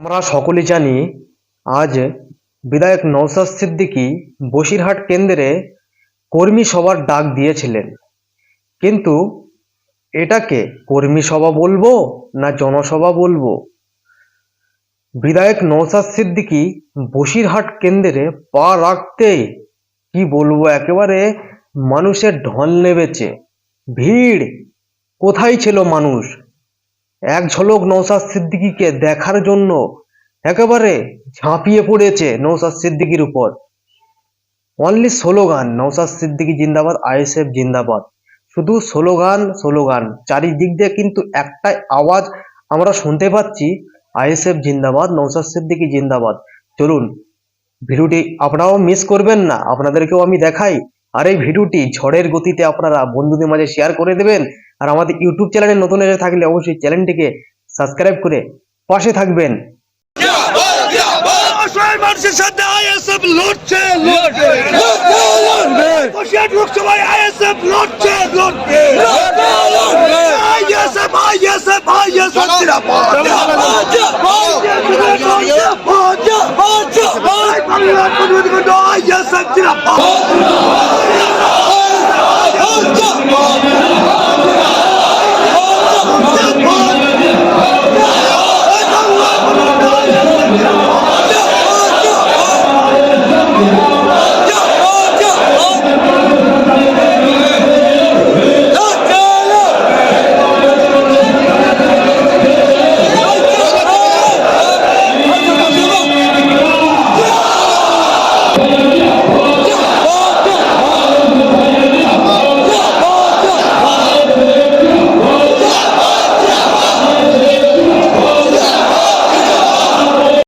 আমরা সকলে জানি, আজ বিধায়ক নওশাদ সিদ্দিকী বসিরহাট কেন্দ্রে কর্মী সভার ডাক দিয়েছিলেন। কিন্তু এটাকে কর্মী সভা বলব না জনসভা বলব? বিধায়ক নওশাদ সিদ্দিকী বসিরহাট কেন্দ্রে পা রাখতেই কি বলব একেবারে? মানুষের ঢল নেমেছে, ভিড়। কোথায় ছিল মানুষ? এক ঝলক নৌসাদ সিদ্দিকিকে দেখার জন্য একেবারে ঝাঁপিয়ে পড়েছে নৌসাদ সিদ্দিকীর উপর। অনলি স্লোগান নৌসাদ সিদ্দিকি জিন্দাবাদ, আইএসএফ জিন্দাবাদ। শুধু স্লোগান স্লোগান চারিদিক দিয়ে কিন্তু একটাই আওয়াজ আমরা শুনতে পাচ্ছি, আইএসএফ জিন্দাবাদ নৌসাদ সিদ্দিকি জিন্দাবাদ। চলুন, ভিডিওটি আপনারাও মিস করবেন না, আপনাদেরকেও আমি দেখাই। আর এই ভিডিওটি ঝড়ের গতিতে আপনারা বন্ধুদের মাঝে শেয়ার করে দেবেন। আর আমাদের ইউটিউব চ্যানেলে নতুন এসে থাকলে অবশ্যই চ্যানেলটিকে সাবস্ক্রাইব করে পাশে থাকবেন। মানুষের সাথে আইএসএফ লড়ছে লোকসভায় আইএসএফ লড়ছে আইএসএফ আইএসএফ আইএসএফ আইএসএফ